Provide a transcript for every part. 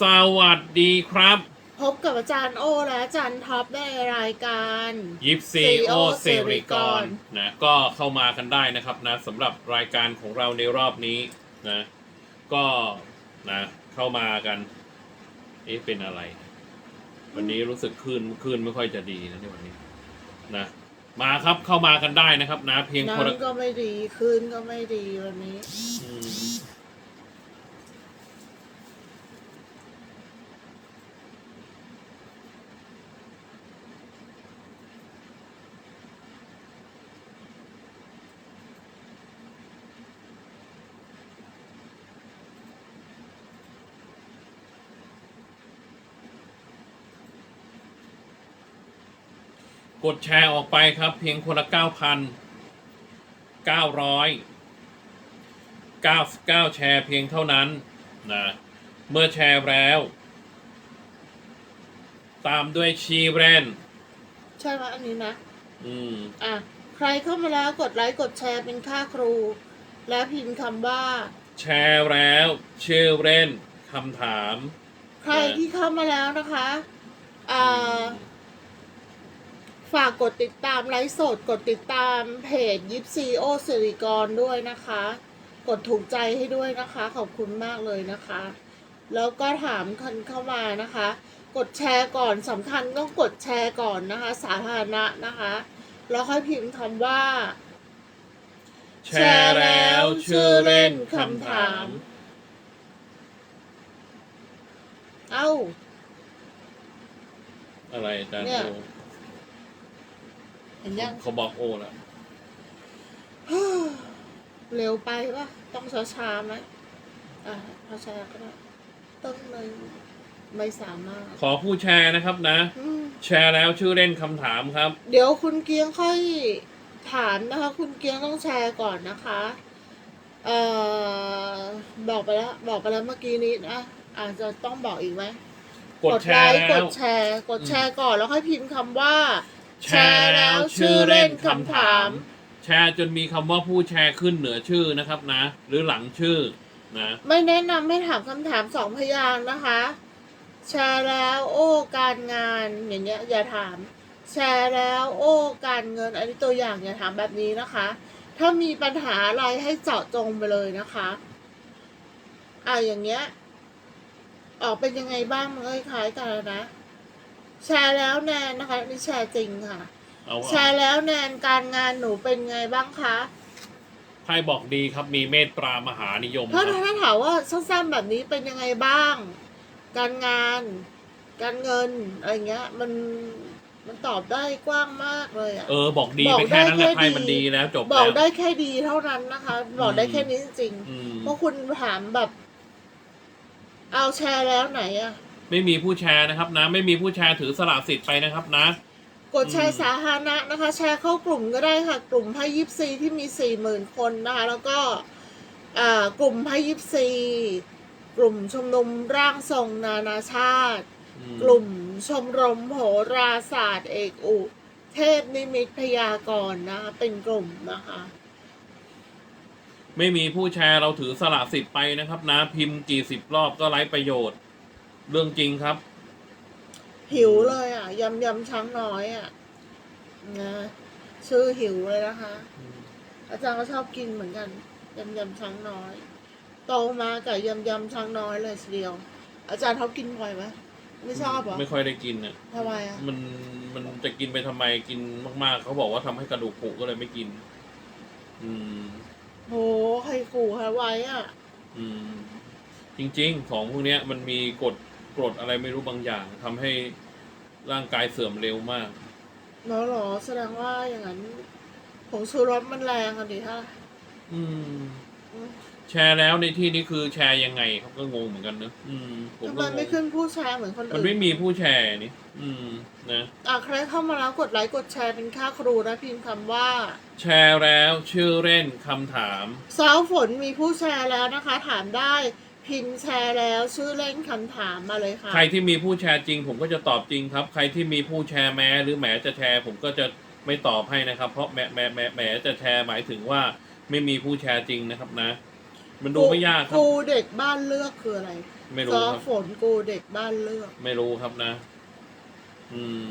สวัสดีครับ พบกับอาจารย์โอและอาจารย์ท็อปในรายการยิปซี CEO โอเซริกอน Sericon นะก็เข้ามากันได้นะครับนะสำหรับรายการของเราในรอบนี้นะก็นะเข้ามากันเอ๊ะเป็นอะไร วันนี้รู้สึกคลื่นคลื่นไม่ค่อยจะดีนะในวันนี้นะมาครับเข้ามากันได้นะครับนะ เพียงคนละน้ำก็ไม่ดีคืนก็ไม่ดีวันนี้ อืม กดแชร์ออกไปครับ เพียงคนละเก้าพันเก้าร้อย99 แชร์เพียงเท่านั้นนะเมื่อแชร์แล้ว ตามด้วยชีเรนใช่ไหมอันนี้นะ อืม อะ ใครเข้ามาแล้วกดไลค์กดแชร์เป็นค่าครู และพิมพ์คำว่า แชร์แล้วชื่อเล่นคำถาม ใครที่เข้ามาแล้วนะคะ อ่า ฝากกดติดตามไลฟ์สด กดติดตามเพจยิปซีโอสิริกรด้วยนะคะ กดถูกใจให้ด้วยนะคะ ขอบคุณมากเลยนะคะ แล้วก็ถามคนเข้ามานะคะ กดแชร์ก่อนสำคัญต้องกดแชร์ก่อนนะคะ สาธารณะนะคะ แล้วค่อยพิมพ์คำว่า แชร์แล้วชื่อเล่นคำถาม เอ้า อะไรอาจารย์เนี่ยโอเห็นยังเขาบอกโอแล้วเร็วไปปะต้องช้าช้าๆไหมอะช้าๆก็ได้ต้องเลยไม่สามารถ ขอผู้แชร์นะครับนะ อืม แชร์แล้วชื่อเล่นคำถามครับ เดี๋ยวคุณเกียงค่อยถามนะคะ คุณเกียงต้องแชร์ก่อนนะคะเอ่อบอกไปแล้วบอกไปแล้วเมื่อกี้นี้นะอาจจะต้องบอกอีกไหมกดแชร์ไลค์กแล้วดแชร์ กดแชร์ก่อนแล้วค่อยพิมพ์คำว่า แชร์แล้วชื่อเล่นคำถาม แชร์จนมีคำว่าผู้แชร์ขึ้นเหนือชื่อนะครับนะ หรือหลังชื่อนะไม่แนะนำให้ถามคำถามสองพยางค์นะคะ แชร์แล้วโอ้การงานอย่างเงี้ยอย่าถาม แชร์แล้วโอ้การเงิน อันนี้ตัวอย่างอย่าถามแบบนี้นะคะ ถ้ามีปัญหาอะไรให้เจาะจงไปเลยนะคะอ่าอย่างเงี้ย ออกเป็นยังไงบ้างมันก็คล้ายๆกันนะ แชร์แล้วแนนนะคะอันนี่แชร์จริงค่ะ เอาแชร์แล้วแนนการงานหนูเป็นไงบ้างคะไพ่บอกดีครับมีเมตตามหานิยมคถ้ารับถ้าถามว่าสั้นๆแบบนี้เป็นยังไงบ้าง การงาน การเงินอะไรเงี้ย มันมันตอบได้กว้างมากเลยอะ เออบอกดีบอกไปแค่นั้นแหละได้แค่ไพ่ดีมันดีแล้วจบบแล้อกวได้แค่ดีเท่านั้นนะคะ บอกได้แค่นี้จริงอืมๆเพราะคุณถามแบบ เอาแชร์แล้วไหนอะ ไม่มีผู้แชร์นะครับนะ ไม่มีผู้แชร์ถือสละสิทธิ์ไปนะครับนะ กดแชร์สาธารณะนะคะ แชร์เข้ากลุ่มก็ได้ค่ะ กลุ่มไพ่ยิปซีที่มีสี่หมื่นคนนะคะ แล้วก็อ่ากลุ่มไพ่ยิปซีกลุ่มชุมนุมร่างทรงนานาชาติอืมกลุ่มชมรมโหราศาสตร์เอกอุ เทพนิมิตพยากรณ์นะคะเป็นกลุ่มนะคะ ไม่มีผู้แชร์เราถือสละสิทธิ์ไปนะครับนะพิมพ์กี่สิบรอบก็ไร้ประโยชน์ เรื่องจริงครับ หิวเลยอะยำยำช้างน้อยอะนะชื่อหิวเลยนะคะ อาจารย์ก็ชอบกินเหมือนกันยำยำช้างน้อยโตมากับยำยำช้างน้อยเลยทีเดียว อาจารย์ชอบกินบ่อยไหมไม่ชอบเหรอไม่ค่อยได้กินอะทำไมอะมันมันจะกินไปทำไมกินมาก ๆ เขาบอกว่าทำให้กระดูกผุก็เลยไม่กิน อืมโหใครขู่ใครไว้อะ อืม จริง ๆ ของพวกเนี้ยมันมีกฎ กรดอะไรไม่รู้บางอย่างทำให้ร่างกายเสื่อมเร็วมากเนาะหรอแสดงว่าอย่างนั้นผงชูรสมันแรงอะดิถ้าอืม อืมแชร์แล้วในที่นี้คือแชร์ยังไงครับก็งงเหมือนกันนะอืมผมทำก็ไมงไม่งขึ้นผู้แชร์เหมือนคนมันอื่ไม่นมีผู้แชร์นี่อืมนะ อะใครเข้ามาแล้วกดไลค์กดแชร์เป็นค่าครูนะพิมพ์คำว่า แชร์แล้วชื่อเล่นคำถามสาวฝนมีผู้แชร์แล้วนะคะ ถามได้ พิมพ์แชร์แล้วชื่อเล่นคำถามมาเลยค่ะ ใครที่มีผู้แชร์จริง ผมก็จะตอบจริงครับ ใครที่มีผู้แชร์แม้หรือแหมจะแชร์ ผมก็จะไม่ตอบให้นะครับ เพราะแหมแหมแหมแหมจะแชร์หมายถึงว่าไม่มีผู้แชร์จริงนะครับนะ มันดูไม่ยากครัคบรูเด็กบ้านเลือกคืออะไรไม่รู้ซอครับฝนกูเด็กบ้านเลือก ไม่รู้ครับนะ อืม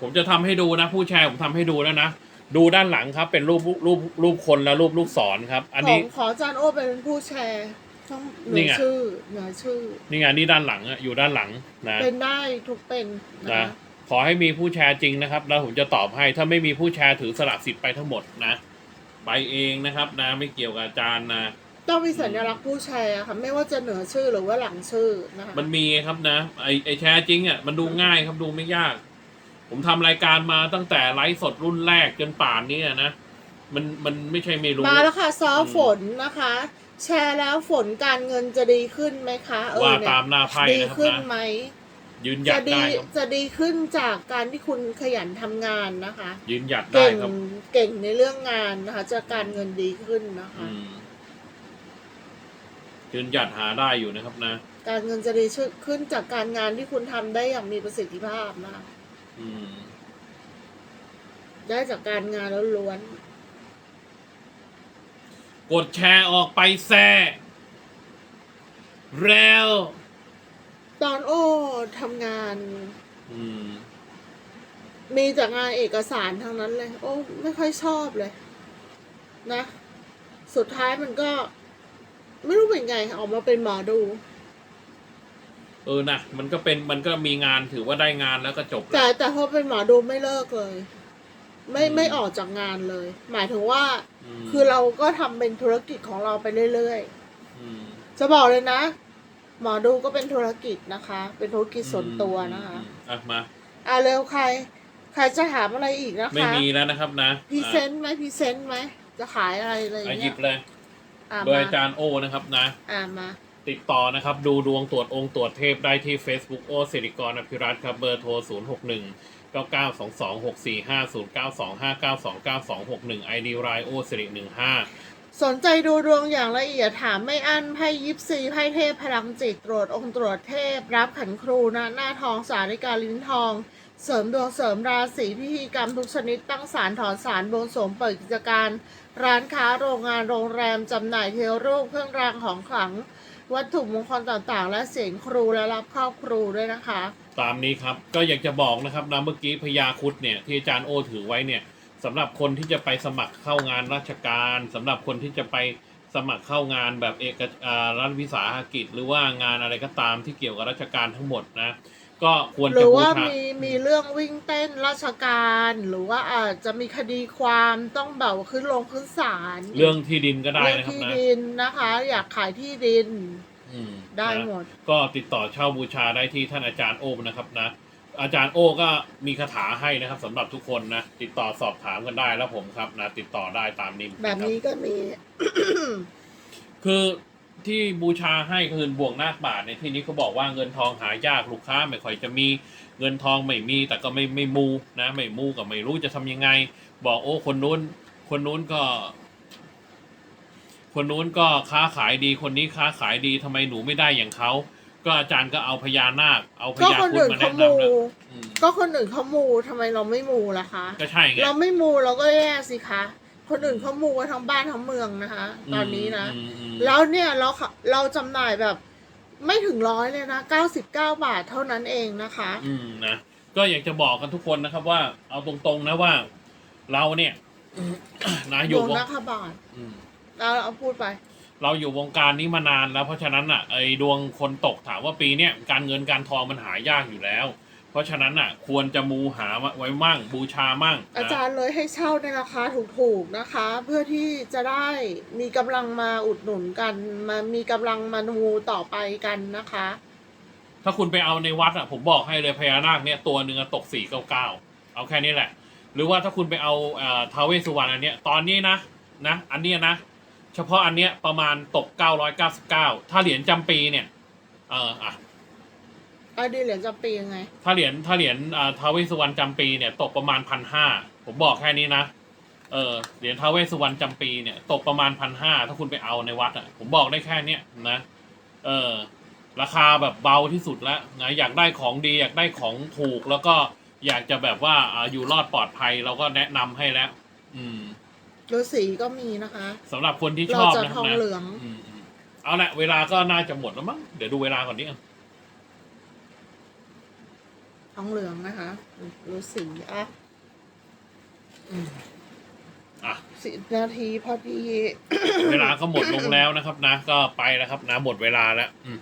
ผมจะทำให้ดูนะ ผู้แชร์ผมทำให้ดูแล้วนะดูด้านหลังครับ เป็นรูปรูปรูปคนและรูปลูกศรครับ อันขอนี้งขออาจารย์โอเป็นผู้แชร์ ต้องเหนืนี่อไง ชื่อเหนือชื่อ นี่ไงนี่ด้านหลังอะอยู่ด้านหลังนะ เป็นได้ทุกเป็นนะนะขอให้มีผู้แชร์จริงนะครับ แล้วผมจะตอบให้ ถ้าไม่มีผู้แชร์ถือสละสิทธิ์ไปทั้งหมดนะ ไปเองนะครับนะ ไม่เกี่ยวกับอาจารย์นะ ต้องมีสัญลักษณ์ผู้แชร์ค่ะ ไม่ว่าจะเหนือชื่อหรือว่าหลังชื่อนะคะมันมีครับนะ ไอไอแชร์จริงอะ มันดูง่ายครับ ดูไม่ยาก ผมทำรายการมาตั้งแต่ไลฟ์สดรุ่นแรกจนป่านนี้อะนะ มัน มันไม่ใช่ไม่รู้ มาแล้วค่ะซอฝนนะคะ แชร์แล้วฝนการเงินจะดีขึ้นไหมคะเออว่าเนี่ยตามหน้าไพ่ดีนะครับขึ้นนะไหมยืนหยัจะดดีได้ครับจะดีขึ้นจากการที่คุณขยันทำงานนะคะ ยืนหยัดได้เก่งครับเก่งในเรื่องงานนะคะ จะการเงินดีขึ้นนะคะอืมยืนหยัดหาได้อยู่นะครับนะ การเงินจะดีขึ้นจากการงานที่คุณทำได้อย่างมีประสิทธิภาพนะคะอืม ได้จากการงานแล้วล้วน กดแชร์ออกไปแซ่แล้ว ตอนโอ้ทำงาน อืม มีแต่งานเอกสารทั้งนั้นเลย โอ้ ไม่ค่อยชอบเลย นะ สุดท้ายมันก็ ไม่รู้เป็นไง ออกมาเป็นหมอดู เออนะมันก็เป็นมันก็มีงานถือว่าได้งานแล้วก็จบแต่แล้วแต่พอเป็นหมอดูไม่เลิกเลย ไม่อืม ไม่ออกจากงานเลย หมายถึงว่า มคือเราก็ทำเป็นธุรกิจของเราไปเรื่อยอืมๆ จะบอกเลยนะ หมอดูก็เป็นธุรกิจนะคะ เป็นธุรกิจส่วนตัวนะคะ อืมอะมาอะเร็วใคร ใครจะถามอะไรอีกนะคะไม่มีแล้วนะครับนะพรีเซนต์ไหมพรีเซนต์ไหมจะขายอะไรอะไรอย่างอะหเงี้ยิยบเลย อะโดยมาอาจารย์โอนะครับนะ อะมา ติดต่อนะครับ ดูดวงตรวจองค์ตรวจเทพได้ที่ Facebook โอสิริกรอภิรัตครับเบอร์โทร 0 6 1 9 9 2 2 6 4 5 0 9 2 5 9 2 9 2 6 1 ID รายโอสิริ15สนใจดูดวงอย่างละเอียดถามไม่อั้นไพ่ยิปซีไพ่เทพพลังจิตตรวจองค์ตรวจเทพ รับขันครูนะหน้าทองสาริกาลิ้นทอง เสริมดวงเสริมราศีพิธีกรรมทุกชนิดตั้งศาลถอนศาลบวงสรวงเปิดกิจการ ร้านค้าโรงงานโรงแรมจำหน่ายเทวรูปเครื่องรางของขลัง วัตถุมงคลต่างๆ และเสียงครูและรับเข้าครูด้วยนะคะ ตามนี้ครับก็อยากจะบอกนะครับนะเมื่อกี้พญาครุดเนี่ยที่อาจารย์โอถือไว้เนี่ยสำหรับคนที่จะไปสมัครเข้างานราชการสำหรับคนที่จะไปสมัครเข้างานแบบเอกรัฐวิสาหกิจ หรือว่างานอะไรก็ตามที่เกี่ยวกับราชการทั้งหมดนะ ก็ควรหจะรือบูว่าชา มีมีเรื่องวิ่งเต้นราชการ หรือว่าอาจจะมีคดีความต้องแบบว่าขึ้นลงขึ้นศาลเรื่องที่ดินก็ได้เรื่องนะครับที่นะดินนะคะ อยากขายที่ดินอืมได้นะ หมด ก็ติดต่อเช่าบูชาได้ที่ท่านอาจารย์โอนะครับนะ อาจารย์โอก็มีคาถาให้นะครับสำหรับทุกคนนะ ติดต่อสอบถามกันได้แล้วผมครับนะ ติดต่อได้ตามนี้แบบนี้ก็มี คือ ที่บูชาให้คือบวงนาคบาทในที่นี้เขาบอกว่าเงินทองหายากลูกค้าไม่ค่อยจะมีเงินทองไม่มี แต่ก็ไม่ไม่มูนะไม่มูก็ไม่รู้จะทำยังไง บอกโอ้คนนู้น คนนู้นก็ คนนู้นก็ค้าขายดีคนนี้ค้าขายดีทำไมหนูไม่ได้อย่างเขาก็อาจารย์ก็เอาพญานาค เอาพก็ญาคนครุฑอื่นมาเขาแนะมูนำแล้วอืมก็คนอื่นเขามูทำไมเราไม่มูล่ะคะก็ใช่ไงเราไม่มูเราก็แย่สิคะ คนอื่นเขามูกันทั้งบ้านทั้งเมืองนะคะ ตอนนี้นะ อืมอืมแล้วเนี่ยเราขะเราจำหน่ายแบบไม่ถึงร้อยเลยนะเก้าสิบเก้าบาทเท่านั้นเองนะคะ อืมนะก็อยากจะบอกกันทุกคนนะครับว่า เอาตรงๆนะว่า เราเนี่ย นะดอยู่วงวงนักขบาทอืม เราเอาพูดไป เราอยู่วงการนี้มานานแล้วเพราะฉะนั้นอะไอ้ดวงคนตกถามว่าปีเนี้ยการเงินการทองมันหายากอยู่แล้วเพ ราะฉะนั้นอะ ควรจะมูหาไว้มั่งบูชามั่งอานะจารย์เลยให้เช่าในราคาถูกๆนะคะ เพื่อที่จะได้มีกำลังมาอุดหนุนกัน มามีกำลังมานูต่อไปกันนะคะ ถ้าคุณไปเอาในวัดอะผมบอกให้เลยพญานาคเนี่ยตัวหนึ่งอะตกสี่เก้าเก้าเอาแค่นี้แหละ หรือว่าถ้าคุณไปเอาเอ่อท้าวเวสสุวรรณอันเนี้ยตอนนี้นะนะ อันเนี้ยนะ เฉพาะอันเนี้ยประมาณตกเก้าร้อยเก้าสิบเก้าถ้าเหรียญจำปีเนี่ย เอออะ อดีเหรียญจำปียังไง ถ้าเหรียญถ้าเหรียญอ่าท้าวเวสสุวรรณจำปีเนี่ยตกประมาณพันห้าผมบอกแค่นี้นะเออเหรียญท้าวเวสสุวรรณจำปีเนี่ยตกประมาณพันห้าถ้าคุณไปเอาในวัดอะผมบอกได้แค่เนี้ยนะเออราคาแบบเบาที่สุดแล้วนะอยากได้ของดีอยากได้ของถูกแล้วก็อยากจะแบบว่าอ่าอยู่รอดปลอดภัยเราก็แนะนำให้แล้ว อืม ฤาษีก็มีนะคะ สำหรับคนที่ชเราอบจะนะคทรับองนะเหลือง อืมอืมเอาละเวลาก็น่าจะหมดแล้วมั้ง เดี๋ยวดูเวลาก่อนดิ ทองเหลืองนะคะดูสีอะอืมอะสิบนาทีพอดี เวลาก็หมดลงแล้วนะครับนะ ก็ไปแล้วครับนะหมดเวลาแล้วอืม